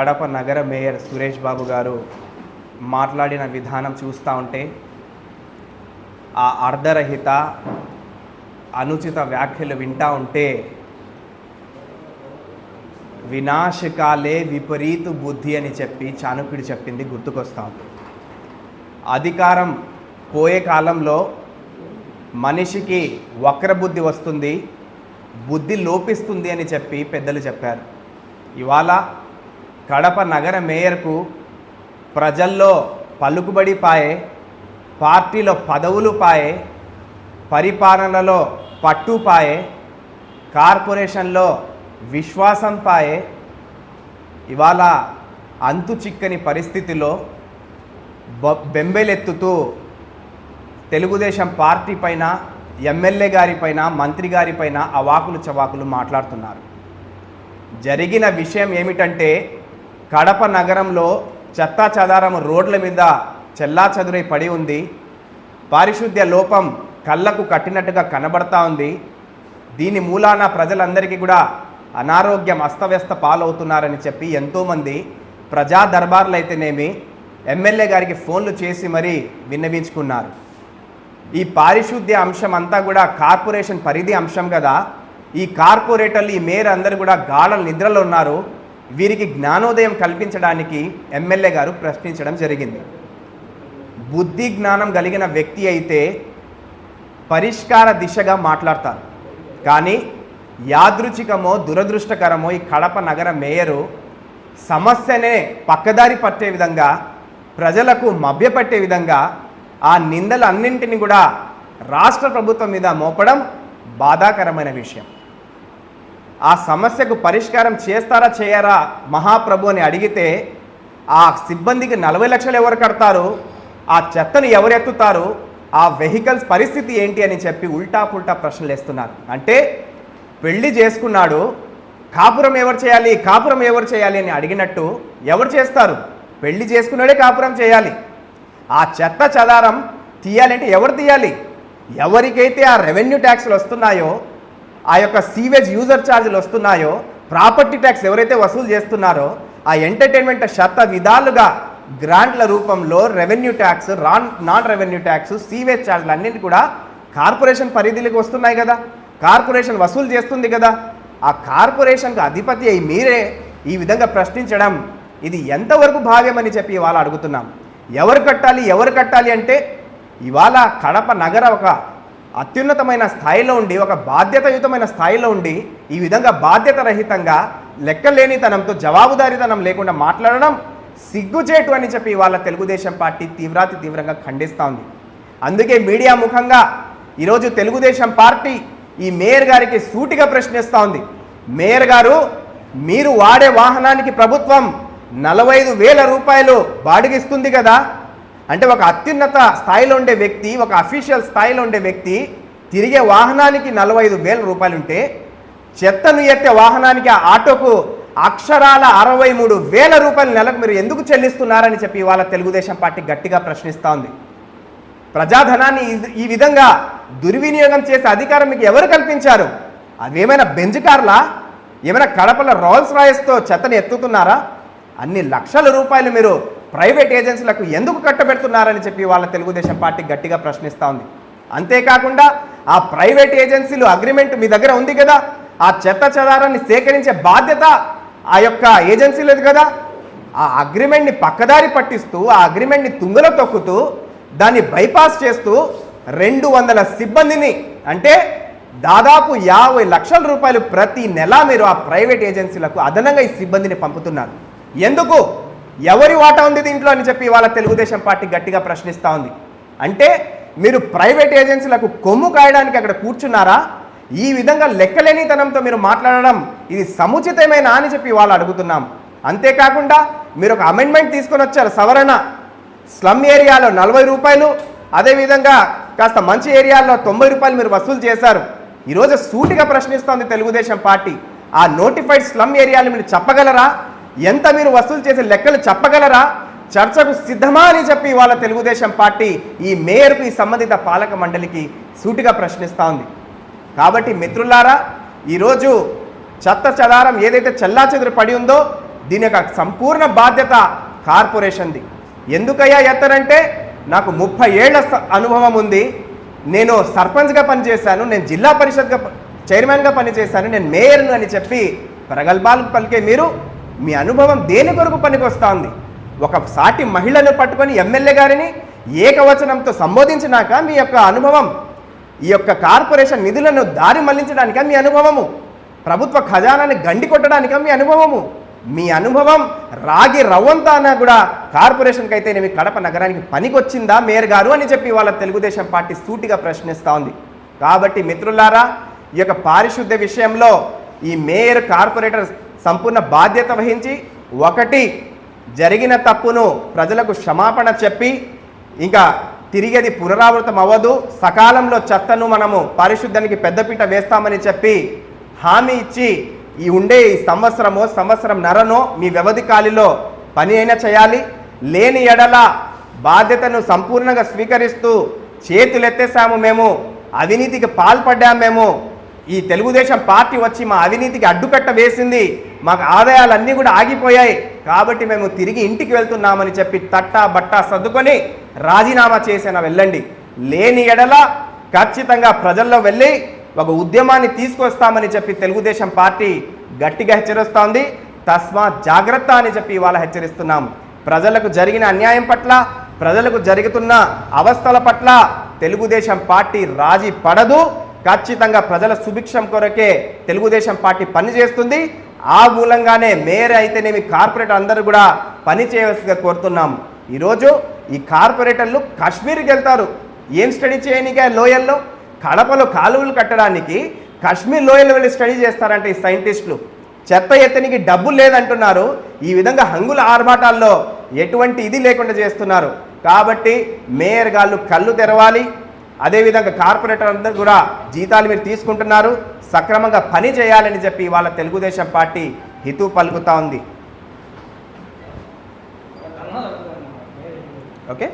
కడప నగర మేయర్ సురేష్ బాబు గారు మాట్లాడిన విధానం చూస్తూ ఉంటే ఆ అర్ధరహిత అనుచిత వ్యాఖ్యలు వింటా ఉంటే వినాశకాలే విపరీత బుద్ధి అని చెప్పి చాణక్యుడు చెప్పింది గుర్తుకొస్తాం అధికారం పోయే కాలంలో మనిషికి వక్రబుద్ధి వస్తుంది బుద్ధి లోపిస్తుంది అని చెప్పి పెద్దలు చెప్పారు. ఇవాళ కడప నగర మేయర్కు ప్రజల్లో పలుకుబడి పాయే పార్టీలో పదవులు పాయే పరిపాలనలో పట్టు పాయే కార్పొరేషన్లో విశ్వాసం పాయే ఇవాళ అంతు చిక్కని పరిస్థితిలో బొ- బెంబెలెత్తుతూ తెలుగుదేశం పార్టీ పైన ఎమ్మెల్యే గారిపైన మంత్రి గారిపైన అవాకులు చవాకులు మాట్లాడుతున్నారు. జరిగిన విషయం ఏమిటంటే కడప నగరంలో చెత్తా చెదారం రోడ్ల మీద చెల్లాచెదురై పడి ఉంది. పారిశుద్ధ్య లోపం కళ్ళకు కట్టినట్టుగా కనబడతా ఉంది. దీని మూలాన ప్రజలందరికీ కూడా అనారోగ్యం అస్తవ్యస్త పాలవుతున్నారని చెప్పి ఎంతోమంది ప్రజా దర్బార్లు అయితేనేమి ఎమ్మెల్యే గారికి ఫోన్లు చేసి మరీ విన్నవించుకున్నారు. ఈ పారిశుద్ధ్య అంశం అంతా కూడా కార్పొరేషన్ పరిధి అంశం కదా. ఈ కార్పొరేటర్లు ఈ మేయర్ అందరూ కూడా గాఢ నిద్రలో ఉన్నారు. వీరికి జ్ఞానోదయం కల్పించడానికి ఎమ్మెల్యే గారు ప్రశ్నించడం జరిగింది. బుద్ధి జ్ఞానం కలిగిన వ్యక్తి అయితే పరిష్కార దిశగా మాట్లాడతారు. కానీ యాదృచ్ఛికమో దురదృష్టకరమో ఈ కడప నగర మేయరు సమస్యనే పక్కదారి పట్టే విధంగా ప్రజలకు మభ్యపెట్టే విధంగా ఆ నిందలన్నింటినీ కూడా రాష్ట్ర ప్రభుత్వం మీద మోపడం బాధాకరమైన విషయం. ఆ సమస్యకు పరిష్కారం చేస్తారా చేయరా మహాప్రభు అని అడిగితే ఆ సిబ్బందికి నలభై లక్షలు ఎవరు కడతారు? ఆ చెత్తను ఎవరు ఎత్తుతారు? ఆ వెహికల్స్ పరిస్థితి ఏంటి అని చెప్పి ఉల్టా పుల్టా ప్రశ్నలు వేస్తున్నారు. అంటే పెళ్ళి చేసుకున్నాడు కాపురం ఎవరు చేయాలి కాపురం ఎవరు చేయాలి అని అడిగినట్టు ఎవరు చేస్తారు? పెళ్ళి చేసుకున్నాడే కాపురం చేయాలి. ఆ చెత్త చదారం తీయాలంటే ఎవరు తీయాలి? ఎవరికైతే ఆ రెవెన్యూ ట్యాక్స్లు వస్తున్నాయో ఆ యొక్క సీవేజ్ యూజర్ ఛార్జీలు వస్తున్నాయో ప్రాపర్టీ ట్యాక్స్ ఎవరైతే వసూలు చేస్తున్నారో ఆ ఎంటర్టైన్మెంట్ శత విధాలుగా గ్రాంట్ల రూపంలో రెవెన్యూ ట్యాక్స్ రాన్ నాన్ రెవెన్యూ ట్యాక్స్ సీవేజ్ ఛార్జీలు అన్నింటి కూడా కార్పొరేషన్ పరిధిలోకి వస్తున్నాయి కదా. కార్పొరేషన్ వసూలు చేస్తుంది కదా. ఆ కార్పొరేషన్కు అధిపతి అయి మీరే ఈ విధంగా ప్రశ్నించడం ఇది ఎంతవరకు భావ్యమని చెప్పి ఇవాళ అడుగుతున్నాం. ఎవరు కట్టాలి ఎవరు కట్టాలి అంటే ఇవాళ కడప నగర ఒక అత్యున్నతమైన స్థాయిలో ఉండి ఒక బాధ్యతయుతమైన స్థాయిలో ఉండి ఈ విధంగా బాధ్యత రహితంగా లెక్కలేనితనంతో జవాబుదారీతనం లేకుండా మాట్లాడడం సిగ్గుచేటు అని చెప్పి వాళ్ళ తెలుగుదేశం పార్టీ తీవ్రాతి తీవ్రంగా ఖండిస్తూ ఉంది. అందుకే మీడియా ముఖంగా ఈరోజు తెలుగుదేశం పార్టీ ఈ మేయర్ గారికి సూటిగా ప్రశ్నిస్తూ ఉంది. మేయర్ గారు మీరు వాడే వాహనానికి ప్రభుత్వం నలభై ఐదు వేల రూపాయలు బాడిగిస్తుంది కదా అంటే ఒక అత్యున్నత స్థాయిలో ఉండే వ్యక్తి ఒక అఫీషియల్ స్థాయిలో ఉండే వ్యక్తి తిరిగే వాహనానికి నలభై ఐదు వేల రూపాయలు ఉంటే చెత్తను ఎత్తే వాహనానికి ఆ ఆటోకు అక్షరాల అరవై మూడు వేల రూపాయల నెలకు మీరు ఎందుకు చెల్లిస్తున్నారని చెప్పి ఇవాళ తెలుగుదేశం పార్టీ గట్టిగా ప్రశ్నిస్తూ ఉంది. ప్రజాధనాన్ని ఈ- విధంగా దుర్వినియోగం చేసే అధికారం మీకు ఎవరు కల్పించారు? అవేమైనా బెంజ్ కార్లా? ఏమైనా కడపల రోల్స్ రాయస్తో చెత్తను ఎత్తుతున్నారా? అన్ని లక్షల రూపాయలు మీరు ప్రైవేట్ ఏజెన్సీలకు ఎందుకు కట్టబెడుతున్నారని చెప్పి వాళ్ళ తెలుగుదేశం పార్టీ గట్టిగా ప్రశ్నిస్తూ ఉంది. అంతేకాకుండా ఆ ప్రైవేట్ ఏజెన్సీలు అగ్రిమెంట్ మీ దగ్గర ఉంది కదా ఆ చెత్త చెదారాన్ని సేకరించే బాధ్యత ఆ యొక్క ఏజెన్సీలది కదా. ఆ అగ్రిమెంట్ని పక్కదారి పట్టిస్తూ ఆ అగ్రిమెంట్ని తుంగలో తొక్కుతూ దాన్ని బైపాస్ చేస్తూ రెండు వందల సిబ్బందిని అంటే దాదాపు యాభై లక్షల రూపాయలు ప్రతి నెల మీరు ఆ ప్రైవేట్ ఏజెన్సీలకు అదనంగా ఈ సిబ్బందిని పంపుతున్నారు. ఎందుకు? ఎవరి వాటా ఉంది దీంట్లో అని చెప్పి ఇవాళ తెలుగుదేశం పార్టీ గట్టిగా ప్రశ్నిస్తూ ఉంది. అంటే మీరు ప్రైవేట్ ఏజెన్సీలకు కొమ్ము కాయడానికి అక్కడ కూర్చున్నారా? ఈ విధంగా లెక్కలేనితనంతో మీరు మాట్లాడడం ఇది సముచితమేనా అని చెప్పి వాళ్ళు అడుగుతున్నాం. అంతేకాకుండా మీరు ఒక అమెండ్మెంట్ తీసుకొని వచ్చారు సవరణ. స్లమ్ ఏరియాలో నలభై రూపాయలు అదేవిధంగా కాస్త మంచి ఏరియాల్లో తొంభై రూపాయలు మీరు వసూలు చేశారు. ఈరోజు సూటిగా ప్రశ్నిస్తోంది తెలుగుదేశం పార్టీ. ఆ నోటిఫైడ్ స్లమ్ ఏరియాలు మీరు చెప్పగలరా? ఎంత మీరు వసూలు చేసే లెక్కలు చెప్పగలరా? చర్చకు సిద్ధమా అని చెప్పి వాళ్ళ తెలుగుదేశం పార్టీ ఈ మేయర్కు ఈ సంబంధిత పాలక మండలికి సూటిగా ప్రశ్నిస్తూ ఉంది. కాబట్టి మిత్రులారా ఈరోజు చెత్త చెదారం ఏదైతే చెల్లా పడి ఉందో దీని యొక్క సంపూర్ణ బాధ్యత కార్పొరేషన్ది. ఎందుకయ్యా ఎత్తరంటే నాకు ముప్పై ఏళ్ళ స- అనుభవం ఉంది. నేను సర్పంచ్గా పనిచేశాను నేను జిల్లా పరిషత్గా చైర్మన్గా పనిచేశాను నేను మేయర్ను అని చెప్పి ప్రగల్భాలు పలికే మీరు మీ అనుభవం దేని కొరకు పనికొస్తోంది? ఒక సాటి మహిళను పట్టుకొని ఎమ్మెల్యే గారిని ఏకవచనంతో సంబోధించినాక మీ యొక్క అనుభవం ఈ యొక్క కార్పొరేషన్ నిధులను దారి మళ్ళించడానిక మీ అనుభవము? ప్రభుత్వ ఖజానాన్ని గండి కొట్టడానిక మీ అనుభవము? మీ అనుభవం రాగి రవ్వంతా అన్నా కూడా కార్పొరేషన్కి అయితే మీ కడప నగరానికి పనికొచ్చిందా మేయర్ గారు అని చెప్పి వాళ్ళ తెలుగుదేశం పార్టీ సూటిగా ప్రశ్నిస్తూ ఉంది కాబట్టి మిత్రులారా ఈ యొక్క పారిశుద్ధ్య విషయంలో ఈ మేయర్ కార్పొరేటర్ సంపూర్ణ బాధ్యత వహించి ఒకటి జరిగిన తప్పును ప్రజలకు క్షమాపణ చెప్పి ఇంకా తిరిగేది పునరావృతం అవ్వదు. సకాలంలో చెత్తను మనము పారిశుద్ధ్యానికి పెద్దపీట వేస్తామని చెప్పి హామీ ఇచ్చి ఈ ఉండే ఈ సంవత్సరమో సంవత్సరం నరనో మీ వ్యవధి కాలిలో పని అయినా చేయాలి. లేని ఎడల బాధ్యతను సంపూర్ణంగా స్వీకరిస్తూ చేతులెత్తేసాము మేము. అవినీతికి పాల్పడ్డాము మేము. ఈ తెలుగుదేశం పార్టీ వచ్చి మా అవినీతికి అడ్డుకట్ట వేసింది. మాకు ఆదాయాలన్నీ కూడా ఆగిపోయాయి. కాబట్టి మేము తిరిగి ఇంటికి వెళ్తున్నామని చెప్పి తట్టా బట్టా సర్దుకొని రాజీనామా చేసిన వెళ్ళండి. లేని ఎడల ఖచ్చితంగా ప్రజల్లో వెళ్ళి ఒక ఉద్యమాన్ని తీసుకొస్తామని చెప్పి తెలుగుదేశం పార్టీ గట్టిగా హెచ్చరిస్తోంది. తస్మా జాగ్రత్త అని చెప్పి ఇవాళ హెచ్చరిస్తున్నాం. ప్రజలకు జరిగిన అన్యాయం పట్ల ప్రజలకు జరుగుతున్న అవస్థల పట్ల తెలుగుదేశం పార్టీ రాజీ పడదు. ఖచ్చితంగా ప్రజల సుభిక్షం కొరకే తెలుగుదేశం పార్టీ పనిచేస్తుంది ఆ మూలంగానే మేయర్ అయితేనేమి కార్పొరేటర్ అందరూ కూడా పని చేయవలసిగా కోరుతున్నాం. ఈరోజు ఈ కార్పొరేటర్లు కాశ్మీర్కి వెళ్తారు. ఏం స్టడీ చేయనికే లోయల్లో? కడపలో కాలువలు కట్టడానికి కాశ్మీర్ లోయలు వెళ్ళి స్టడీ చేస్తారంటే ఈ సైంటిస్టులు. చెత్త ఎత్తనికి డబ్బులు లేదంటున్నారు. ఈ విధంగా హంగుల ఆర్భాటాల్లో ఎటువంటి ఇది లేకుండా చేస్తున్నారు. కాబట్టి మేయర్ గాళ్ళు కళ్ళు తెరవాలి. అదేవిధంగా కార్పొరేటర్ అందరూ కూడా జీతాలు మీరు తీసుకుంటున్నారు సక్రమంగా పని చేయాలని చెప్పి వాళ్ళ తెలుగుదేశం పార్టీ హితూ పలుకుతా ఉంది. ఓకే?